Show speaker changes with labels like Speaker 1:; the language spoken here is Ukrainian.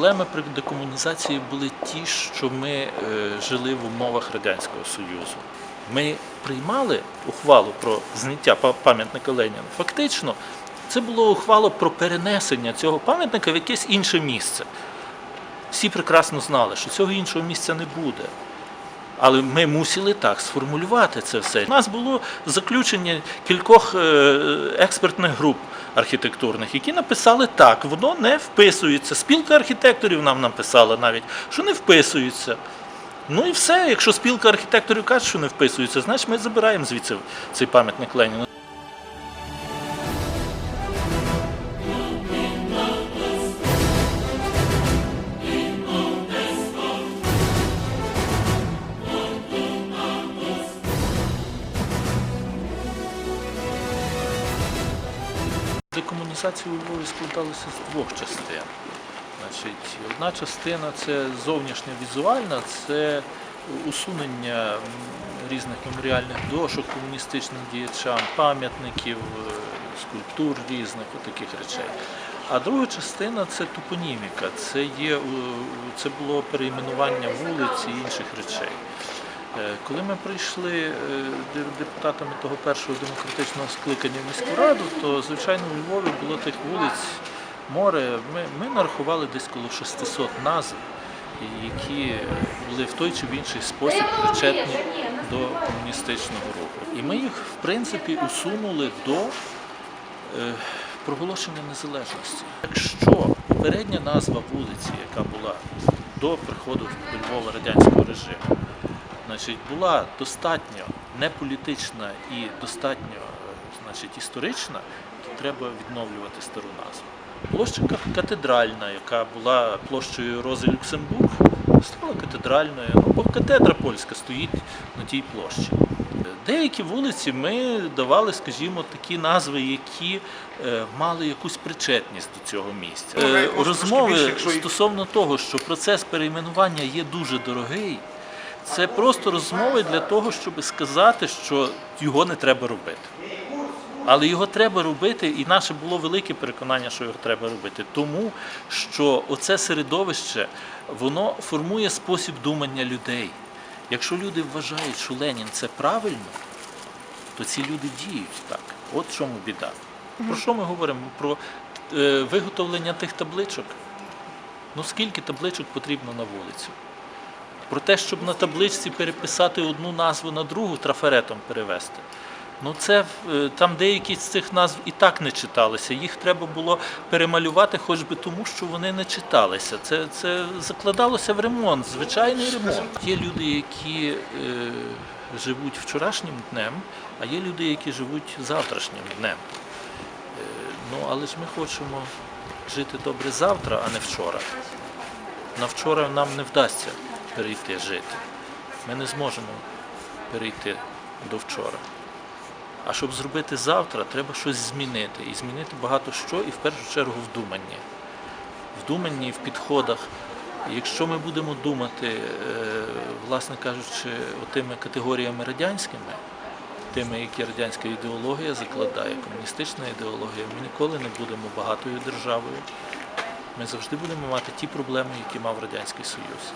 Speaker 1: Проблеми при декомунізації були ті, що ми е, жили в умовах Радянського Союзу. Ми приймали ухвалу про зняття пам'ятника Леніна. Фактично, це було ухвало про перенесення цього пам'ятника в якесь інше місце. Всі прекрасно знали, що цього іншого місця не буде. Але ми мусили так сформулювати це все. У нас було заключення кількох е, експертних груп архітектурних, які написали так, воно не вписується. Спілка архітекторів нам написала навіть, що не вписується. Ну і все. Якщо спілка архітекторів каже, що не вписується, значить ми забираємо звідси цей пам'ятник Леніну. У Львові складалася з двох частин. Значить, одна частина це зовнішня візуальна, це усунення різних меморіальних дошок комуністичним діячам, пам'ятників, е, скульптур різних, таких речей. А друга частина це топоніміка, це, є, е, це було перейменування вулиць і інших речей. Е, Коли ми прийшли е, депутатами того першого демократичного скликання в міську раду, то звичайно у Львові було тих вулиць море. Ми, ми нарахували десь коло 600 назв, які були в той чи в інший спосіб причетні до комуністичного руху. І ми їх, в принципі, усунули до е, проголошення незалежності. Якщо попередня назва вулиці, яка була до приходу до Львова радянського режиму, значить, була достатньо неполітична і достатньо е, значить, історична, то треба відновлювати стару назву. Площа катедральна, яка була площею Рози Люксембург, стала катедральною, ну, бо катедра польська стоїть на тій площі. Деякі вулиці ми давали, скажімо, такі назви, які е, мали якусь причетність до цього місця.
Speaker 2: Ну,
Speaker 1: Е, Розмови стосовно того, що процес перейменування є дуже дорогий, це просто розмови для того, щоб сказати, що його не треба робити. Але його треба робити, і наше було велике переконання, що його треба робити. Тому що оце середовище воно формує спосіб думання людей. Якщо люди вважають, що Ленін це правильно, то ці люди діють так. От в чому біда. Про що ми говоримо? Про е, виготовлення тих табличок. Ну скільки табличок потрібно на вулицю? Про те, щоб на табличці переписати одну назву на другу, трафаретом перевести. Ну це е, там деякі з цих назв і так не читалися. Їх треба було перемалювати, хоч би тому, що вони не читалися. Це, це закладалося в ремонт, звичайний ремонт. Є люди, які е, живуть вчорашнім днем, а є люди, які живуть завтрашнім днем. Е, ну але ж ми хочемо жити добре завтра, а не вчора. На вчора нам не вдасться перейти жити. Ми не зможемо перейти до вчора. А щоб зробити завтра, треба щось змінити. І змінити багато що, і в першу чергу в думанні. В думанні в підходах. Якщо ми будемо думати, е, власне кажучи, тими категоріями радянськими, тими, які радянська ідеологія закладає, комуністична ідеологія, ми ніколи не будемо багатою державою. Ми завжди будемо мати ті проблеми, які мав Радянський Союз.